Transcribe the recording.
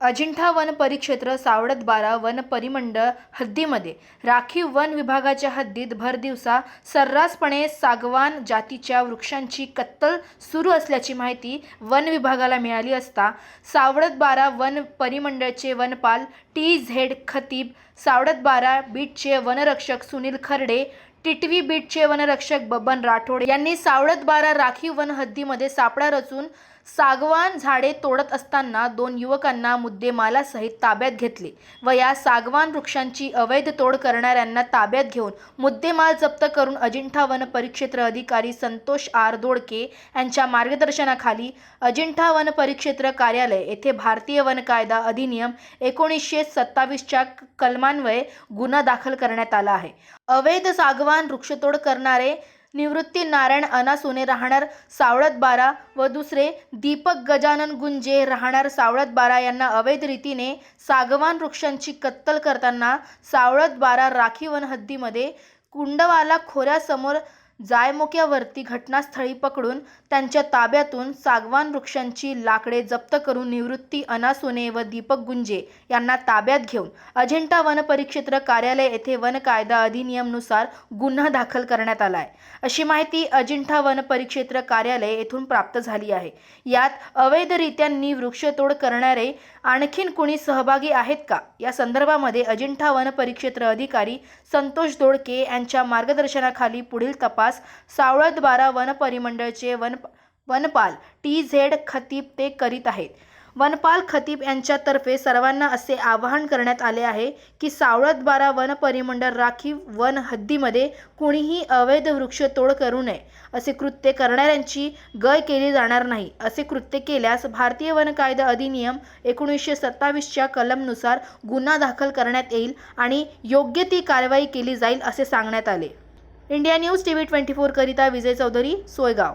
Ajanta one परिक्षेत्र सावळत बारा one परिमंडळ हद्दीमध्ये. राखीव वन विभागाच्या हद्दीत भरदिवसा सर्रासपणे सागवान जातीच्या वृक्षांची कत्तल सुरू असल्याची माहिती वन विभागाला मिळाली असता सावळत बारा वन परिमंडळचे वनपाल टी झेड खतीब सावळत बारा बीटचे वनरक्षक सुनील खर्डे टिटवी बीटचे वनरक्षक बबन राठोड यांनी सावळत बारा राखीव वन हद्दीमध्ये सापळा रचून सागवान झाडे तोडत असताना दोन युवकांना मुद्देमालासहित ताब्यात घेतले व या सागवान वृक्षांची अवैध तोड करणाऱ्यांना ताब्यात घेऊन मुद्देमाल जप्त करून अजिंठा वन परिक्षेत्र अधिकारी संतोष आर दोडके यांच्या मार्गदर्शनाखाली अजिंठा वन परिक्षेत्र कार्यालय येथे भारतीय वन कायदा अधिनियम एकोणीसशे सत्तावीसच्या कलमान्वये गुन्हा दाखल करण्यात आला आहे. अवैध सागवान वृक्षतोड करणारे निवृत्ती नारायण अनासुने राहणार सावळत बारा व दुसरे दीपक गजानन गुंजे राहणार सावळत बारा यांना अवैध रीतीने सागवान वृक्षांची कत्तल करताना सावळत बारा राखीव हद्दीमध्ये कुंडवाला खोऱ्यासमोर जायमोक्यावरती घटनास्थळी पकडून त्यांच्या ताब्यातून सागवान वृक्षांची लाकडे जप्त करून निवृत्ती अनासुने व दीपक गुंजे यांना ताब्यात घेऊन अजिंठा वन परिक्षेत्र कार्यालय येथे वन कायदा अधिनियमनुसार गुन्हा दाखल करण्यात आला आहे अशी माहिती अजिंठा वन परिक्षेत्र कार्यालय येथून प्राप्त झाली आहे. यात अवैधरित्यांनी वृक्षतोड करणारे आणखीन कुणी सहभागी आहेत का? या संदर्भामध्ये अजिंठा वन परिक्षेत्र अधिकारी संतोष दोडके यांच्या मार्गदर्शनाखाली पुढील तपास निवास बारा वन परिमंडळचे वन वनपाल टी झेड खतीब ते करीत आहेत. वनपाल खतीब यांच्यातर्फे सर्वांना असे आवाहन करण्यात आले आहे की सावळत बारा वन परिमंडळ राखीव वन हद्दीमध्ये कुणीही अवैध वृक्षतोड करू नये असे कृत्य करणाऱ्यांची गय केली जाणार नाही असे कृत्य केल्यास भारतीय वन कायदा अधिनियम एकोणीसशे सत्तावीसच्या कलमनुसार गुन्हा दाखल करण्यात येईल आणि योग्य ती कारवाई केली जाईल असे सांगण्यात आले. India news T V twenty फोरकरिता विजय चौधरी सोयगाव.